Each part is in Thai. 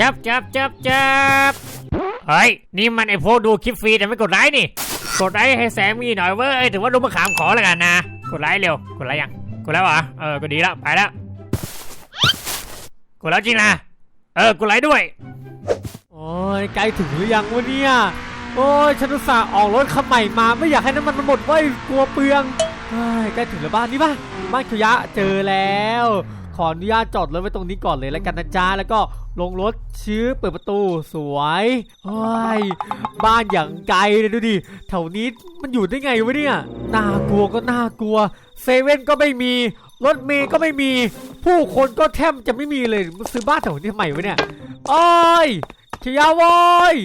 จับจับจับจับเฮ้ย นี่มันไอพวกดูคลิปฟรีแต่ไม่กดไลค์นี่ กดไลค์ให้แสงมีหน่อยเว้ยถือว่าดูมะขามขอแล้วกันนะ กดไลค์เร็ว กดไลค์ยัง กดแล้วเหรอ เออ ก็ดีแล้ว ไปแล้ว กดแล้วจริงนะ เออ กดไลค์ด้วย โอ้ยใกล้ถึงหรือยังวะเนี่ย โอ้ยฉันอุตส่าห์ออกรถคันใหม่มา ไม่อยากให้น้ำมันมันหมดเว้ย กลัวเปลืองใกล้ถึงแล้วบ้านนี่ป่ะ บ้านคุยะเจอแล้ว ขออนุญาตจอดรถไว้ตรงนี้ก่อนเลยแล้วกันนะจ๊ะแล้วก็ลงรถชื้อเปิดประตูสวยโอ้ยบ้านอย่างไกลเลยดูดิแถวนี้มันอยู่ได้ไงวะเนี่ยน่ากลัวก็น่ากลัวเซเว่นก็ไม่มีรถเมย์ก็ไม่มี ผู้คนก็แทบจะไม่มีเลยมึงซื้อบ้านแถวนี้ทำไวะเนี่ยโอ้ยเชียร์โว้ย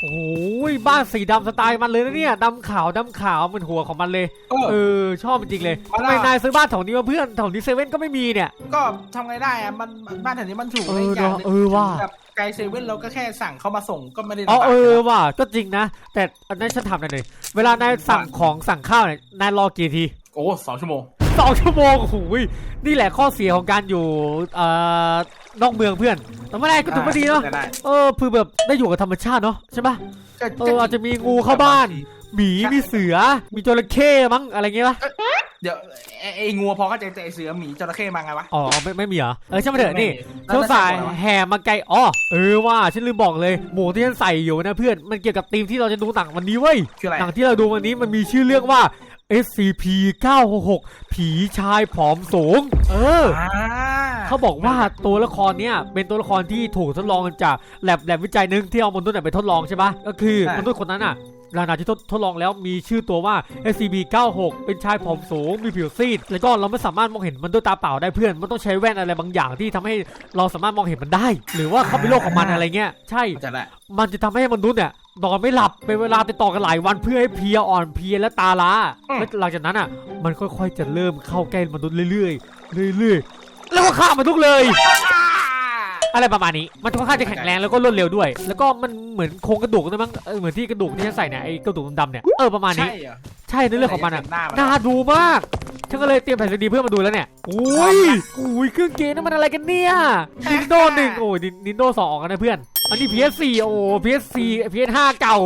โอ้ยบ้านสีดำสไตล์มันเลยนะเนี่ยดำขาวดำขาวเหมือนหัวของมันเลยเออ เออชอบจริงๆเลยเอาทำล่ะไมนายซื้อบ้านแถวนี้มาเพื่อนแถวนี้เซเว่นก็ไม่มีเนี่ย ก็ทำไงได้อะมันบ้านแถวนี้มันถูกเออเลยอีกอย่างหนึงเออว่ะ แบบไกลเซเว่นเราก็แค่สั่งเขามาส่งก็ไม่ได้อ๋อลำบากเออนะว่ะก็จริงนะ แต่อันนั้นฉันทำหน่อยหนึ่งเวลานายสั่งของสั่งข้าวเนี่ยนายรอกี่ทีโอ้สองชั่วโมงสองชั่วโมงโอ้โหยนี่แหละข้อเสียของการอยู่เอ่อ นอกเมืองเพื่อนแต่ไม่ได้ก็ถือว่าดีเนาะได้ได้เออคือแบบได้อยู่กับธรรมชาติเนาะใช่ปะก็เอออาจจะมีงูเข้าบ้านหมีมีเสือมีจระเข้มั้งอะไรเงี้ยปะเดี๋ยวไอ้ไอ้งัวพอเข้าใจแต่ไอ้เสือหมีจระเข้มาไงวะ อ๋อไม่ไม่มีเหรอเออช่างมันเถอะนี่ไม่มีเจ้าสายแล้วจะบอกอะไรวะแห่มาไกลอ๋อเออว่าฉันลืมบอกเลยหมูที่ฉันใส่อยู่นะเพื่อนมันเกี่ยวกับธีมที่เราจะดูหนังวันนี้เว้ยคืออะไร หนังที่เราดูวันนี้มันมีชื่อเรื่องว่า SCP 966ผีชายผอมสูง เออ อ่า เขาบอกว่าตัวละครเนี้ยเป็นตัวละครที่ถูกทดลองจากแลบแลบวิจัยหนึ่งที่เอามนุษย์เนี่ยไปทดลองใช่ปะก็คือมนุษย์คนนั้นอะหลังจากที่ทดทดลองแล้วมีชื่อตัวว่า SCP-96 เป็นชายผอมสูง มีผิวซีด แล้วก็เราไม่สามารถมองเห็นมันด้วยตาเปล่าได้เพื่อน มันต้องใช้แว่นอะไรบางอย่างที่ทำให้เราสามารถมองเห็นมันได้ หรือว่าเขาเป็นโรคของมันอะไรเงี้ย ใช่จะได้มันจะทำให้มนุษย์เนี่ยนอนไม่หลับเป็นเวลาติดต่อกันหลายวันเพื่อให้เพลียอ่อนเพลียและตาล้าแล้วหลังจากนั้นอะ มันค่อยๆจะเริ่มเข้าใกล้มนุษย์เรื่อยๆเรื่อยๆ แล้วก็ฆ่ามนุษย์เลย อะไรประมาณนี้ มันค่อนข้างจะแข็งแรงแล้วก็รวดเร็วด้วย แล้วก็มันเหมือนโครงกระดูกนะมั้งเออเหมือนที่กระดูกที่ฉันใส่เนี่ยไอ้กระดูกดำๆเนี่ย เออประมาณนี้ ใช่เหรอใช่ในเรื่องของมันอะหน้ามันน่าดูมาก ฉันก็เลยเตรียมแผ่นซีดีเพื่อมาดูแล้วเนี่ยอุ้ยอุ้ยเครื่องเกมนั่นมันอะไรกันเนี่ย นินโดหนึ่งโอ้ยนินโดสองออกกันนะเพื่อน อันนี้ PS4 โอ้ PS4 PS5 เก่า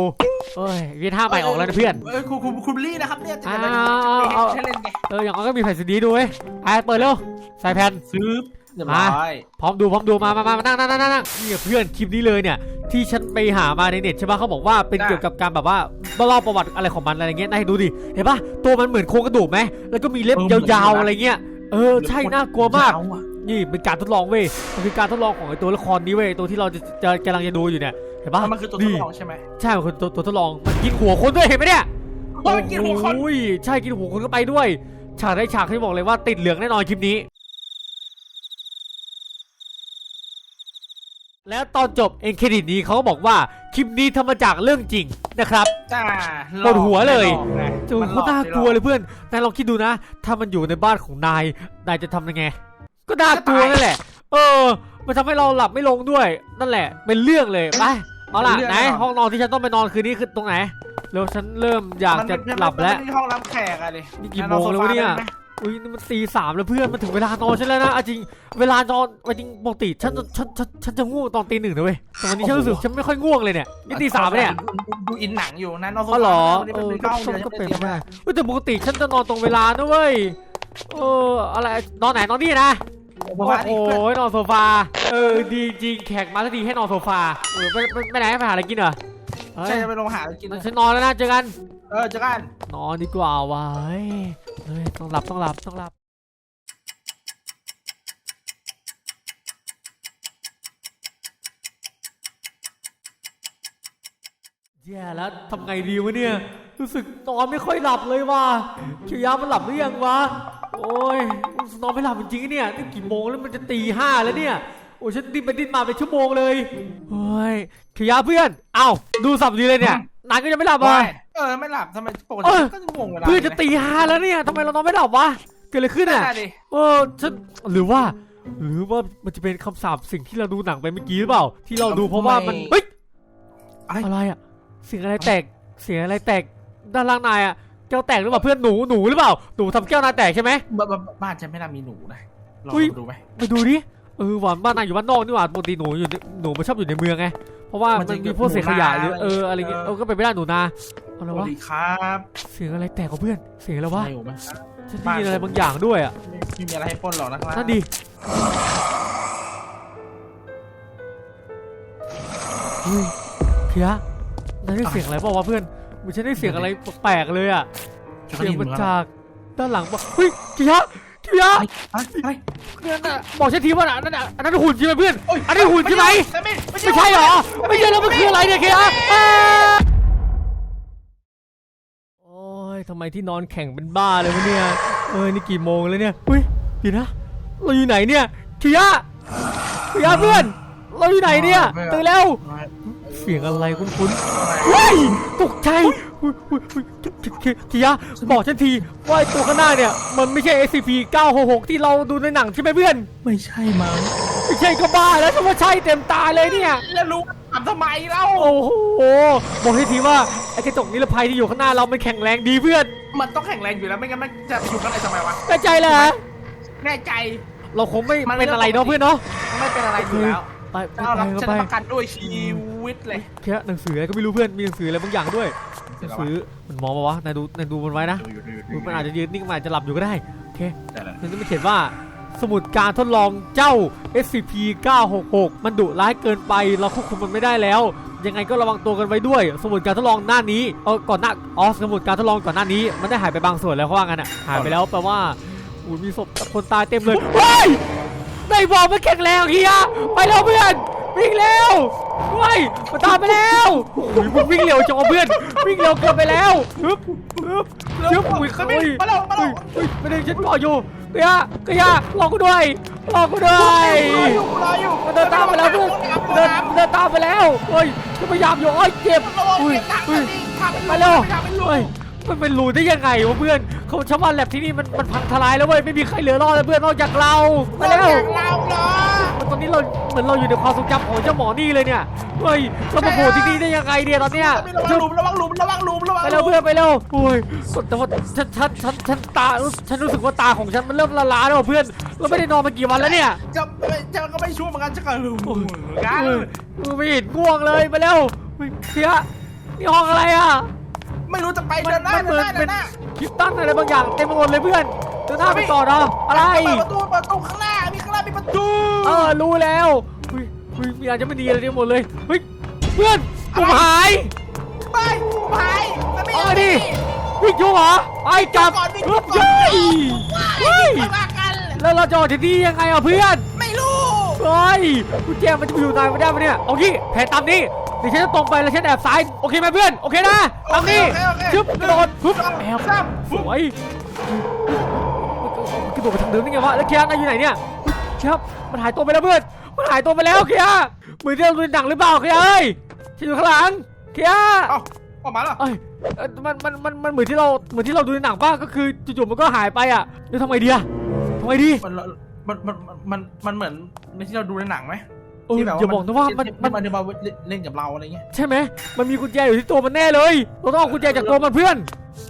เอ้ย PS5 ใหม่ออกแล้วนะเพื่อน เออคุณคุณคุณลี่นะครับเนี่ยจะอ้าจะว ใช้เล่นไงเอออย่างน้อยก็มีแผ่นซีดีดูเว้ยไปเปิดเร็วใส่แผ่น ซื้อเรียบร้อยพร้อมดูพร้อมดูมามามามานั่งนั่งนั่งนั่งนี่เพื่อนคลิปนี้เลยเนี่ย ที่ฉันไปหามาในเน็ตใช่ปะเขาบอกว่าเป็นได้เกี่ยวกับการแบบว่าเล่าประวัติอะไรของมันอะไรเงี้ยนายดูดิเห็นปะตัวมันเหมือนโครงกระดูกไหมแล้วก็มีเล็บยาวๆอะไรเงี้ยเออใช่น่ากลัวมากเออะนี่เป็นการทดลองเว้ยมันคือการทดลองของไอ้ตัวละครนี้เว้ยตัวที่เราจะจะกำลังจะดูอยู่เนี่ยเห็นปะมันคือตัวทดลองใช่ไหมใช่มันคือตัวตัวทดลองมันกินหัวคนด้วยเห็นไหมเนี่ย โอ้ยกินหัวคนโอ้ยใช่กินหัวคนก็ไปด้วย ฉากได้ฉากที่บอกเลยว่าติดเหลืองแน่นอนคลิปนี้ แล้วตอนจบเอ็นเครดิตนี้เขาก็บอกว่าคลิปนี้ทำมาจากเรื่องจริงนะครับ จ้าปวดหัวเลยหอกไงจูมันโคตรน่ากลัวเลยเพื่อน นายลองคิดดูนะ ถ้ามันอยู่ในบ้านของนาย นายจะทำยังไง ก็น่ากลัวนั่นแหละ เออ มันทำให้เราหลับไม่ลงด้วย นั่นแหละ เป็นเรื่องเลย ไป เอาล่ะไหนห้องนอนที่ฉันต้องไปนอนคืนนี้คือตรงไหนเร็วฉันเริ่มอยากมันจะเป็นหลับแล้วมันเป็นห้องรับแขกอะดินี่กี่โมงแล้ววะเนี่ยอุ้ยนี่มันตีสามแล้วเพื่อนมันถึงเวลานอนฉันแล้วนะเอาจริงเวลานอนวันจริงปกติฉันจะฉันฉันฉันจะง่วงตอนตีหนึ่งนะเว้ยแต่วันนี้ฉันรู้สึกฉันไม่ค่อยง่วงเลยเนี่ยนี่ตีสามแล้วเนี่ยดูดูอินหนังอยู่นะนอนโซอ๋อฟาเหรอวันนี้เอมันอเป็นก็ห้องก็เดียวก็เป็นที่ไปตรียมได้เว้ยแต่ปกติฉันจะนอนตรงเวลานะเว้ยเอออะไรนอนไหนนอนนี่นะ โอ้โอ้โหนี่เพื่อนโหนอนโซฟา เออดีจริงแขกมาสักทีให้นอนโซฟาเออไปไปไปไหนไปหาอะไรกินเหรอเฮ้ยใช่จะไปลงหากิน ฉันนอนแล้วนะเจอกัน เออเจะกันนอนดีกว่าว่ะเฮ้ยเฮ้ยต้องหลับต้องหลับต้องหลับ แย่แล้วทำไงดีวะเนี่ย รู้สึกนอนไม่ค่อยหลับเลยว่ะเขียวยามันหลับหรือยังวะ โอ้ยนอนไม่หลับจริงๆเนี่ยนี่กี่โมงแล้วมันจะตีห้าแล้วเนี่ย โอ้ยฉันดิ้นไปดิ้นมาเป็นชั่วโมงเลยโอ้ยเขียวยาเพื่อนเอ้าดูสับดีเลยเนี่ยนายก็ยังไม่หลับโอ้อะยเออไม่หลับทำไมปกเอติอก็จะง่วงเวลาเพื่อนจะตีห้าแล้วเนี่ยทำไมเรานอนไม่หลับวะเกิดอะไรขึ้นนั่นอะน่ะดิเออฉันหรือว่า หรือว่ามันจะเป็นคำสาปสิ่งที่เราดูหนังไปเมื่อกี้หรือเปล่า ที่เราดูเพราะว่ามันเฮ้ยอะไรอะไรอะเสียงอะไรแตกเสียงอะไรแตกด้านล่างนายอะ แก้วแตกหรือเปล่าเพื่อนหนูหนูหรือเปล่าหนูทำแก้วนายแตกใช่ไหมบ้านบ้านบ้านฉันไม่น่ามีหนูนะลองอุ๊ย ดูไหมไปดูดิเออหวานบ้านนายอยู่บ้านนอกนี่หว่าปกติหนูอยู่ในหนูไม่ชอบอยู่ในเมืองไงเพราะว่ามันมีพวกเศษขยะหรือเอออะไรเงี้ยเออก็ไปนไม่ได้หนูนาเอาสละวัวะสดีครับเสียงอะไรแตกกับเพื่อนเสียงอะไรวะใช่ผมไหมฉันได้ยินอะไรบางอย่างด้วยอะไม่ไม่มีอะไรให้ปล้นหรอกนะครับนั่นดิเฮ้ยเพียนายได้เสียงอะไรเปล่าวะเพื่อนเห มือนฉันได้เสียงอะไรแปลกๆเลยอะฉันเสียงได้มายินจากด้านหลังบอกเฮ้ยเพียเพียเฮ้ยเฮ้ยนั่นน่ะบอกฉันทีว่าน่ะอันนั้นน่ะอันนั้นหุ่นใช่ไหมเพื่อนโอ้ยอันนี้หุ่นใช่ไหมไม่ไม่ไม่ใช่เหรอไม่ใช่แล้วมันคืออะไรเนี่ยเคียอ่าโอ้ยทำไมที่นอนแข่งเป็นบ้าเลยวะเนี่ยเออนี่กี่โมงแล้วเนี่ยอุ้ยเดี๋ยวนะเราอยู่ไหนเนี่ยเคียเคียเพื่อนเราอยู่ไหนเนี่ยตื่นแล้ว เสียงอะไรคุ้นๆเฮ้ยตกใจอุ๊ยอุ๊ยอุ๊ยเคียบอกฉันทีว่าไอ้ตัวข้างหน้าเนี่ย มันไม่ใช่ SCP 966 ที่เราดูในหนังใช่ไหมเพื่อน ไม่ใช่มั้งไม่ใช่ก็บ้าแล้วฉันว่าใช่เต็มตาเลยเนี่ย แล้วรู้ถามทำไมเล่า โอ้โห บอกให้ทีว่าไอ้กระจกนิรภัยที่อยู่ข้างหน้าเรา มันแข็งแรงดีเพื่อน มันต้องแข็งแรงอยู่แล้วไม่งั้นมันจะไปอยู่กันอะไรทำไมวะแน่ใจแหละแน่ใจ เราคงไม่มันเป็นอะไรเรื่องปกติเนาะเพื่อนเนาะ ไม่เป็นอะไรอยู่แล้ว ไปไปเจ้าไปรับไปฉันไปประกันด้วยชีวิตเลยแค่หนังสืออะไรก็ไม่รู้เพื่อนมีหนังสืออะไรบางอย่างด้วยหนังสือมันมองมาวะนายดูนายดูมันไว้นะดูอยู่ดูอยู่ดูดูอยู่มันอาจจะยืนนิ่งมันอาจจะหลับอยู่ก็ได้โอเคได้แล้วมันจะไม่เขียนว่าสมุดการทดลองเจ้า SCP 966 มันดุร้ายเกินไป เราควบคุมมันไม่ได้แล้ว ยังไงก็ระวังตัวกันไว้ด้วย สมุดการทดลองหน้านี้เออก่อนหน้าอ๋อสมุดการทดลองก่อนหน้านี้ มันได้หายไปบางส่วนแล้วเขาว่างั้นอะหายไปแล้วแปลว่าอุ้ยมีศพคนตายเต็มเลยเฮ้ย นายบอกมันแข็งแรงเฮียไปแล้วเพื่อนวิ่งเร็วเฮ้ยมันตามไปแล้วอุ้ยมันวิ่งเร็วจังวะเพื่อนวิ่งเร็วเกินไปแล้วฮึบฮึบเร็วเดี๋ยวอุ้ยขึ้นไปอุ้ยมาเร็วมาเร็วเฮ้ยไม่ได้ฉันรออยู่เฮียเฮียรอกูด้วยรอกูด้วยรออยู่รออยู่มันเดินตามไปแล้วเพื่อนมันเดินมันเดินตามไปแล้วเฮ้ยฉันพยายามอยู่โอ้ยเจ็บระวังอุ้ยเก็บทางอุ้ยนี้ทางเป็นไปเร็วทางเป็นรูเฮ้ย มันเป็นรูได้ยังไงวะเพื่อนเขาชาวบ้านแลบที่นี่มันมันพังทลายแล้วเว้ยไม่มีใครเหลือรอดแล้วเพื่อนนอกจากเราไปเร็วเราเหรอตอนนี้เราเหมือนเราอยู่ในความทรงจำของเจ้าหมอนี่เลยเนี่ยเฮ้ยเรามาโผล่ที่นี่ได้ยังไงเนี่ยตอนเนี้ยระวังหลุมระวังหลุมระวังหลุมระวังไปหลุเร็วมเพื่อนไปเร็วโอ้ยแต่ว่าฉันฉันฉันฉันตาฉันรู้สึกว่าตาของฉันมันเริ่มละล้าแล้วว่ะเพื่อนเราไม่ได้นอนมากี่วันแล้วเนี่ยจะจะก็ไม่ชั่วเหมือนกันจะกันหลุมเหมือนกันเออเออไม่เห็นง่วงเลยไปเร็วเฮ้ยเสียนี่ห้องอะไรอะ ไม่รู้จะไปเดินหน้ามันเดิเหมืนอนหน้าเดิเป็นนหน้าคลิปตั้นอะไรบางอย่างเต็มไปหมดเลยเพื่อนเดินหน้าไปต่อเนาะอะไรเปิดประตูเปิดประตูข้างหน้ามีข้างหน้ามีประตูเออรู้แล้วเฮ้ยเฮ้ยมีอะไรจะไม่ดีอะไรเต็มหมดเลยเฮ้ยเพื่อนผมหายไปไปจะไม่เอาดิวิ่งอยู่เหรอไปกลับก่อนวิ่งเฮ้ยก่อนเฮ้ยไปว่ากันแล้วเราจะออกจากที่นี่ยังไงอะเพื่อนไม่รู้เฮ้ยกุญแจมันจะไปอยู่ไหนไม่ได้ปะเนี่ยเอางี้แผนตามนี้ เดี๋ยวฉันจะตรงไปแล้วฉันแอบซ้ายโอเคไหมเพื่อนโอเคนะตามนี้ชึบกระโดดปึ๊บแอบซ้สวยกระโดดไปทางเดิมได้ไงวะแล้วเคียร์นายอยู่ไหนเนี่ยเคียร์มันหายตัวไปแล้วเพื่อนมันหายตัวไปแล้วเคียร์เหมือนที่เราดูในหนังหรือเปล่าเคียร์เอ้ยฉันอยู่ข้างหลังเคียร์ำเอ้าออกมาแล้วเอ้ยเอ่อมันมันมันมันเหมือนที่เราเหมือนที่เราดูในหนังป่ะก็คือจู่ๆมันก็หายไปอะแล้วทำไงดีอะทำไงดีมันมันมันมันมันเหมือนในที่เราดูในหนังไหม เออที่แบบอย่าบอกนะว่ามันที่มันมันจะมาเล่นกับเราอะไรเงี้ย ใช่ไหมมันมีกุญแจอยู่ที่ตัวมันแน่เลย เราต้องเอากุญแจจากตัวมันเพื่อน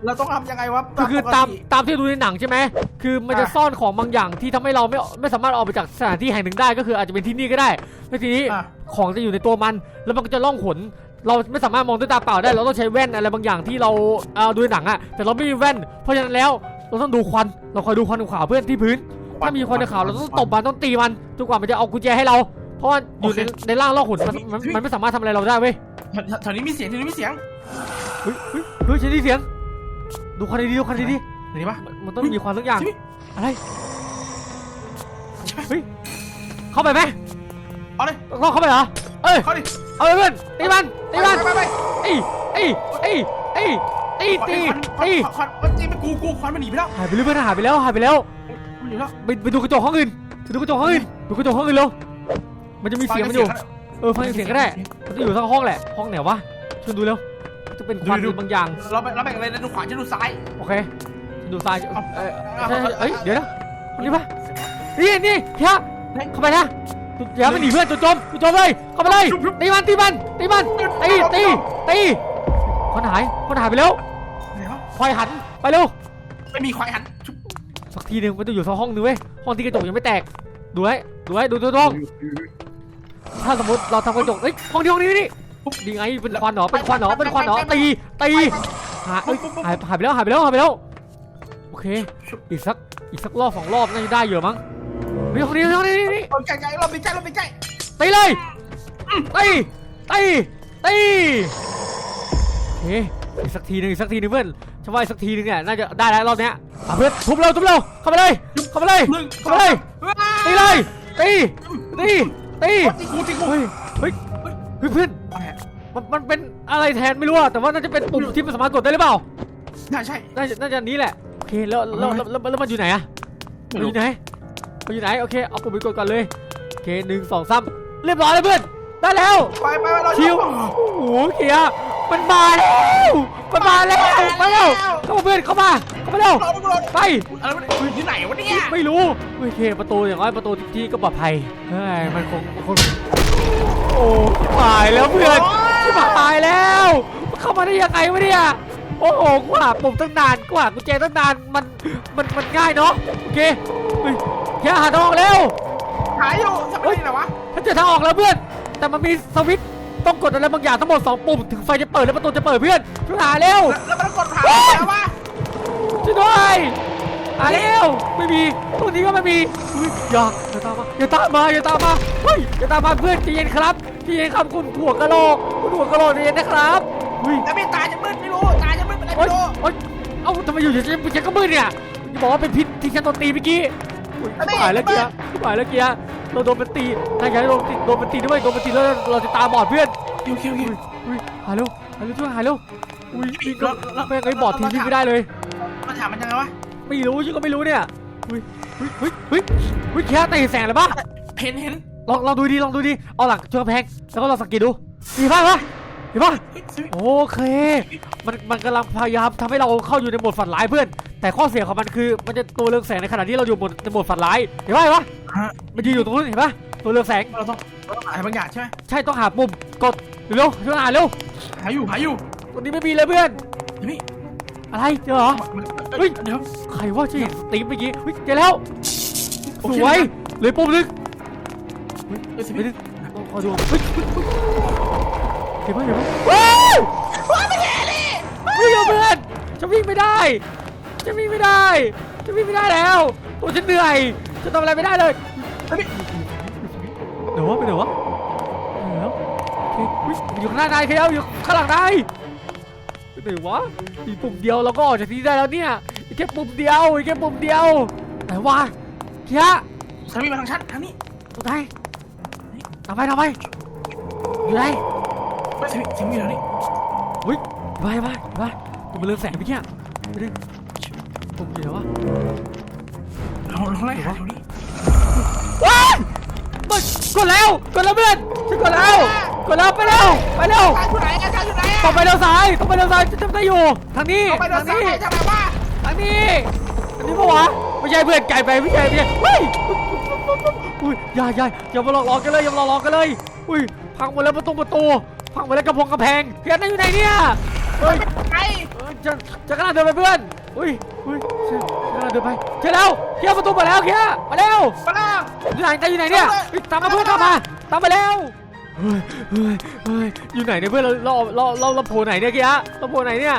เราต้องทำยังไงวะก็คือตามตามที่ดูในหนังใช่ไหม คือมันจะอะซ่อนของบางอย่างที่ทำให้เราไม่ไม่สามารถออกไปจากสถานที่แห่งหนึ่งได้ ก็คืออาจจะเป็นที่นี่ก็ได้ แล้วทีนี้อะของจะอยู่ในตัวมัน แล้วมันก็จะล่องหนเราไม่สามารถมองด้วยตาเปล่าได้ เราต้องใช้แว่นอะไรบางอย่างที่เราเอาดูในหนังอะแต่เราไม่มีแว่น เพราะฉะนั้นแล้วเราต้องดูควัน เราคอยดูควันขาวๆเพื่อนที่พื้น ถ้ามีควันขาวเราต้องตบมันต้องตีมันจนกว่ามันจะเอากุญแจให้เรา เพราะว่าอยู่ในในร่างล่องหนมันมันมันไม่สามารถทำอะไรเราได้เว้ยแถวแถวนี้มีเสียงแถวนี้มีเสียงเฮ้ยเฮ้ยเฮ้ยฉันได้ยินเสียง ดูควันดีๆดูควันดีไหนปะๆมันมันต้องมีควันสักอย่างใช่ไหมอะไรเฮ้ยเข้าไปไหมเอาเลยต้องเข้าไปเหรอเอ้ยเข้าดิเอาไปเพื่อนตีมันตีมันไปไปเอ้ยเอ้ยเอ้ยเอ้ยตีตีตีควันควันจีมันกูกูควันมันหนีไปแล้วหายไปเรื่อยเพื่อนหายไปแล้วหายไปแล้ว มันหนีแล้วไปไปดูกระจกห้องอื่นไปดูกระจกห้องอื่นดูกระจกห้องอื่นเร็ว มันจะมีเสียงมันอยู่ เออฟังเสียงก็ได้ มันจะอยู่ทั้งห้องแหละ ห้องไหนวะช่วยดูเร็ว จะเป็นควันบางอย่าง เราไปเราแบ่งอะไรนะดูขวาจะดูซ้าย โอเคดูซ้ายเอ้ยเอาใช่เอาเอ้ย เดี๋ยวนะคนนี้ปะนี่นี่เฮียเข้าไปนะเดี๋ยวมันหนีเพื่อนตัวจมตัวจมเลย เข้าไปเลย ตีมัน ตีมัน ตีมัน ตี ตี ตี คนหาย คนหายไปแล้วไหนวะควายหัน ไปเร็ว ไม่มีควายหันชุบสักทีหนึ่งมันจะอยู่สักห้องนึงเว้ย ห้องที่กระจกยังไม่แตก ดูไว้ ดูไว้ ดูตัวตรง ถ้าสมมติเราทำกระจกเอ้ยห้องนี้ห้องนี้นี่ดีไงเป็นควันเหรอเป็นควันเหรอเป็นควันเหรอตีตีหายหายหายไปแล้วหายไปแล้วหายไปแล้วโอเคอีกสักอีกสักรอบสองรอบน่าจะได้เยอะมั้งเฮ้ยห้องนี้ห้องนี้นี่นี่ใกล้ใกล้เราไปใกล้เราไปใกล้ตีเลยตีตีตีโอเคอีกสักทีหนึงอีกสักทีหนึงเพื่อนฉันว่าอีกสักทีหนึงเนี่ยน่าจะได้แล้วรอบเนี้ยเพื่อนทุบเร็วทุบเร็วเข้าไปเลยเข้าไปเลยเข้าไปเลยตีเลยตีตี ตีตีกูตีกูเฮ้ยเฮ้ยเฮ้ยเพื่อนมันมันเป็นอะไรแทนไม่รู้อะแต่ว่าน่าจะเป็นปุ่มที่มันสามารถกดได้หรือเปล่าใช่ใช่น่าจะน่าจะอันนี้แหละโอเคแล้วแล้วแล้วแล้วแล้วมันอยู่ไหนอะมันอยู่ไหนมันอยู่ไหนโอเคเอาปุ่มไปกดก่อนเลยโอเคหนึ่งสองสามเรียบร้อยแล้วเพื่อนได้แล้วไปไปไปเราชิวโอ้โหเกียร์มันมาแล้วมันมาแล้วมาแล้วเข้ามาเพื่อนเข้ามา เข้ามาเร็วเราเราไป อะไรวะเนี่ยที่ไหนวะเนี่ย ไม่รู้โอเคประตูอย่างน้อยประตูที่ก็ปลอดภัยเฮ้ยมันคงมันคงโอ้ตายแล้วเพื่อนที่มาตายแล้ว เข้ามาได้ยังไงวะเนี่ยโอ้โหกูหาปุ่มตั้งนานกูหากุญแจตั้งนานมันมันมันง่ายเนาะโอเคเฮ้ยแค่หาทางออกเร็วหายอยู่ทำไมไหนวะถ้าเจอทางออกแล้วเพื่อน แต่มันมีสวิตช์ต้องกดอะไรบางอย่างทั้งหมดสองปุ่มถึงไฟจะเปิดและประตูจะเปิดเพื่อนช่วยหาเร็วแล้วมันกดหาแล้ววะ ช่วยด้วยหาเร็วไม่มีตรงนี้ก็ไม่มีอุ๊ยอย่าอย่าตามมาอย่าตามมาอย่าตามมาเฮ้ยอย่าตามมาเพื่อนใจเย็นครับใจเย็นครับคุณหัวกะโหลกคุณหัวกะโหลกใจเย็นนะครับเฮ้ยแล้วพี่ตาจะมืดไม่รู้ตาจะมืดอะไรโอ๊ไม่ยรู้โอ๊ยเอ้าทำไมอยู่ๆฉันฉันก็มืดเนี่ยอย่าบอกว่าเป็นพิษที่ฉันโดนตีเมื่อกี้อุ๊ยชิบหายแล้วเกียร์ชิบหายแล้วเกียร์เราโดนมันตีถ้าอยากให้โดนตีโดนมันตีด้วยโดนมันตีแล้วเราจะตาบอดเพื่อนคิวคิวคิวอุ้ยหาเร็วหาเร็วช่วยหาเร็วอุ้ยนี่ก็แม่งไอ้บอดทีนี่ไม่ได้เลยมา ถามมันยังไงวะไม่รู้ยิ่งก็ไม่รู้เนี่ยอุ้ยอุ้ยอุ้ยอุ้ยอุ้ยแค่ตีแสงเลยปะเห็นเห็นลองลองดูดิลองดูดิเอาหลังช่วยกำแพงแล้วก็ลองสังเกตดูดีป่ะวะดีป่ะเฮ้ยสวิตช์โอเค มันมันกำลังพยายามทำให้เราเข้าอยู่ในโหมดฝันร้ายเพื่อน แต่ข้อเสียของมันคือมันจะตัวเรืองแสงในขณะที่เราอยู่บนในโหมดฝันร้ายเห็นป่ะเห็นป่ะฮะมันยืนอยู่ตรงนู้นเห็นป่ะตัวเรืองแสงเราต้องเราต้องหาบางอย่างใช่ไหมใช่ต้องหาปุ่มกดเร็วช่วยหาเร็วหาอยู่หาอยู่ตรงนี้ไม่มีเลยเพื่อนเฮ้ย อะไรเจอเหรอ เฮ้ยเดี๋ยวใครว่าจะเห็นสตรีมเมื่อกี้เฮ้ยเจอแล้วโอสเค วยเหลยปุ่มนึงเฮ้ยสไม่วิตได้ช์ต้องขอดูเฮ้ยเฮ้ยเฮ้ยเห็นไหมเห็นไหมว้าวว้าวไม่เห็นเลยวิ่งเอาเพื่อนจะวิ่งไม่ได้จะวิ่งไม่ได้จะวิ่งไม่ได้แล้วโอ้ฉันเหนื่อยจะทำอะไรไม่ได้เลยเฮ้ยเดี๋ยววะไปเดี๋ยววะไปแล้วโอเคอุ๊ยอยู่ข้างหน้านายเคียวอยู่ข้างหลังนาย ไปไหนวะอีกปุ่มเดียวเราก็ออกจากที่นี่ได้แล้วเนี่ยอีกแค่ปุ่มเดียวอีกแค่ปุ่มเดียวไหนวะเคียสวิตช์มาทางฉันทางนี้ตรงไหนทำไปทำไปอยู่ไหนเฮ้ยสวิตช์สวิตช์อยู่ทางนี้อุ้ยไปไปไปผมมาเรืองแสงเมื่อกี้ไปดิผมอยู่ไหนวะเราเราไล่หาแถวนี้ว้ายมันกดแล้วกดแล้วเพื่อนฉันกดแล้ว กดแล้วไปเร็วไปเร็วตาอยู่ไหนอาจารย์อยู่ไหนต้องไปเร็วซ้ายต้องไปเร็วซ้ายจะจำได้อยู่ทางนี้เอาไปโดทานงซ้ายนี้ทำไมวะทางนี้อันนี้ปะวะไม่ใช่เพื่อนไก่ไปไม่ใช่ไม่ใช่เฮ้ยอุ้ยอย่าอย่าอย่ามาหลอกหลอกกันเลยอย่ามาหลอกหลอกกันเลยอุ้ยพังหมดแล้วประตูประตูพังหมดแล้วกระพงกระแพงเพียรนั่นอยู่ไหนเนี่ยเฮ้ยไอ้เออจะจะกระโดดเดินไปเพื่อน อุ้ยอุ้ยจะกระโดดเดินไปเขียแล้วเขียประตูมาแล้วเขียมาแล้วมาแล้วอยู่ไหนใจอยู่ไหนเนี่ยเฮ้ยตามมาเพื่อนตามมา ตามไปแล้ว เฮ้ยเฮ้ยเฮ้ยอยู่ไหนเนี่ยเพื่อนเราเราเราเราเราโผล่ไหนเนี่ยเขียเราโผล่ไหนเนี่ย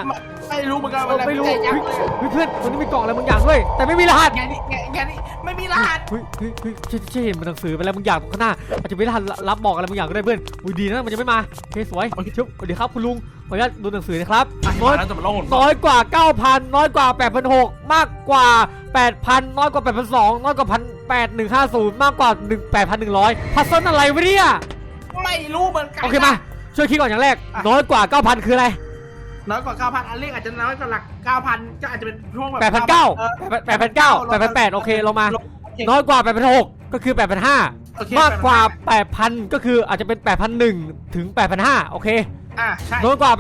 ไม่รู้เหมือนกันเราไม่รู้ยัเฮ้งยเฮ้ยเพื่อนวันนี้มีกล่องอะไรบางอย่างด้วยแต่ไม่มีรหัสแกนี่แกแกนี่ไม่มีรหัสเฮ้ยเฮ้ยเฮ้ยเช่เช่เห็นมันหนังสือไปแล้วบางอย่างตรงข้างหน้าอาจจะไม่ได้รับบอกอะไรบางอย่างก็ได้เพื่อนอุ้ยดีนะมันยังไม่มาโอเคสวยชุบสวัสดีครับคุณลุงขออนุญาตดูหนังสือนะครับน้อยแล้วจะมาลงหนน้อยกว่า 9,000 น้อยกว่า 8,600 มากกว่า 8,000 น้อยกว่า 8,200 น้อยกว่า1,8150 มากกว่า 1,8,100พัซเซิลอะไรวะเนี่ย ไม่รู้เหมือนกันโอเคมาช่วยคิดก่อนอย่างแรกอะน้อยกว่า 9,000 คืออะไร น้อยกว่า 9,000 อันเลขอาจจะน้อยกว่าหลัก 9,000 ก็อาจจะเป็นช่วงแบบ8,900เออ8,900 8,800 โอเคลงมา น้อยกว่า 8,600 ก็คือ 8,500โอเคมากกว่า 8,000 ก็คืออาจจะเป็น 8,100 ถึง 8,500 โอเค อะใช่น้อยกว่า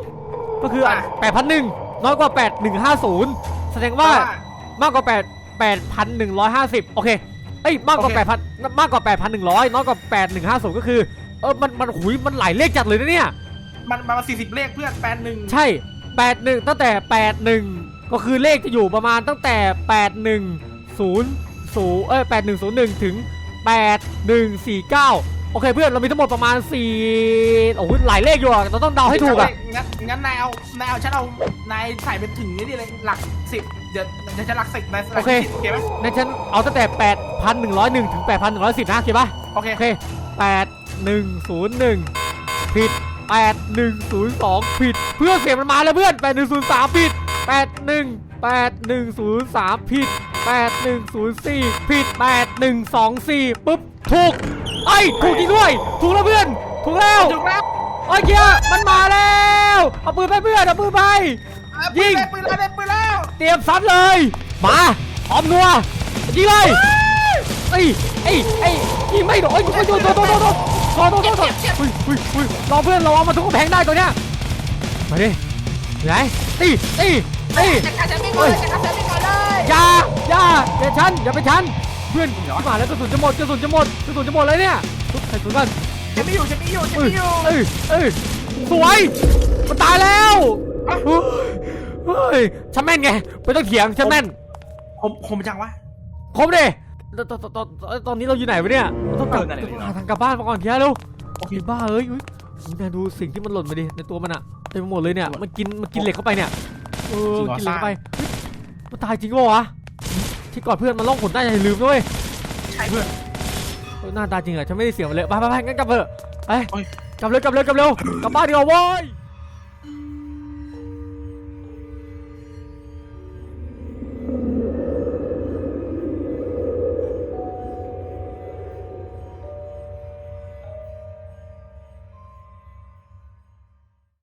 8,200 ก็คืออะอะ8,100 น้อยกว่า 8,150 แสดงว่ามากกว่า 8 8,150 โอเคเอ้ยมากกว่าโอเค8,000มากกว่า8,100 น้อยกว่า 8,150 ก็คือ เออมันมันหุยมันหลายเลขจัดเลยนะเนี่ย มันมา40เลขเพื่อนแปดหนึ่งใช่ 81 ตั้งแต่ 81 ก็คือเลขจะอยู่ประมาณตั้งแต่ 81 0 0เอ้ย8101 ถึง 8149 โอเคเพื่อนเรามีทั้งหมดประมาณ4โอ้โหหลายเลขอยู่อะเราต้องเดาให้ถูกอะงั้นงั้นนายเอา นายเอาฉันเอา นายใส่เป็นถึงนี่เลย หลักสิบเดี๋ยวเดี๋ยวจะหลักสิบนายหลักสิบโอเคไหมในฉันเอาตั้งแต่ 8,101 ถึง 8,110 นะโอเคปะโอเค โอเค 8101 ผิด 8102 ผิด เพื่อนเสียงมันมาแล้วเพื่อน 8103 ผิด 81 8103 ผิด 8104 ผิด 8124 ปุ๊บ ถูก ไอ้ยถูกจริงด้วย ถูกแล้วเพื่อน ถูกแล้วถูกแล้วโอ้ยเกียร์มันมาแล้ว เอาปืนไปเพื่อนเอาปืนไป ยิง ปืนแล้วปืนแล้วเตรียมซัดเลย มาพร้อมนัวยิงเลยเอ้ยเอ้ยเอ้ยยิงไม่โดนเอ้ยโดนโดนโดนโดนโดนโดนโดนโดนอุ้ยอุ้ยอุ้ยรอเพื่อนรอมาทุกกำแพงได้ตัวเนี้ย มาดิไหนตีตีตีจัดการฉันไม่ก่อนเลยจัดการฉันไม่ก่อนเลยอย่าอย่าอย่าฉันอย่าไปฉัน เพื่อนมาแล้วกระสุนจะหมดกระสุนจะหมดกระสุนจะหมดเลยเนี่ยทุกใส่ถุงกันฉันไม่อยู่ฉันไม่อยู่ฉันเอ้ยไม่อยู่เอ้ยเอ้ยสวยมันตายแล้วเฮ้ยฉันแม่นไงไม่ต้องเถียงฉันแม่นผมผมจังวะ ครบดิตตตตตอนนี้เราอยู่ไหนวะเนี่ยเราต้องกลับเออนั่นแหละ ต้องหาทางกลับบ้านมาก่อนเทียเร็วโอเคบ้าเอ้ยอุ๊ยอุ๊ยนายดูสิ่งที่มันหล่นมาดิในตัวมันอะเต็มไปหมดเลยเนี่ยมันกินมันกินเหล็กเข้าไปเนี่ยเออกินเหล็กเข้าไปเฮ้ยมันตายจริงปะวะ ที่ก่อนเพื่อนมันล่องหนได้อย่าลืมด้วยใช่เพื่อนเออหน้าตาจริงเหรอฉันไม่ได้เสียมันเลยไปไปไปงั้นกลับเถอะไปโอ้ยกลับเลยกลับเลยกลับเร็วกลับบ้านดีกว่าเว้ย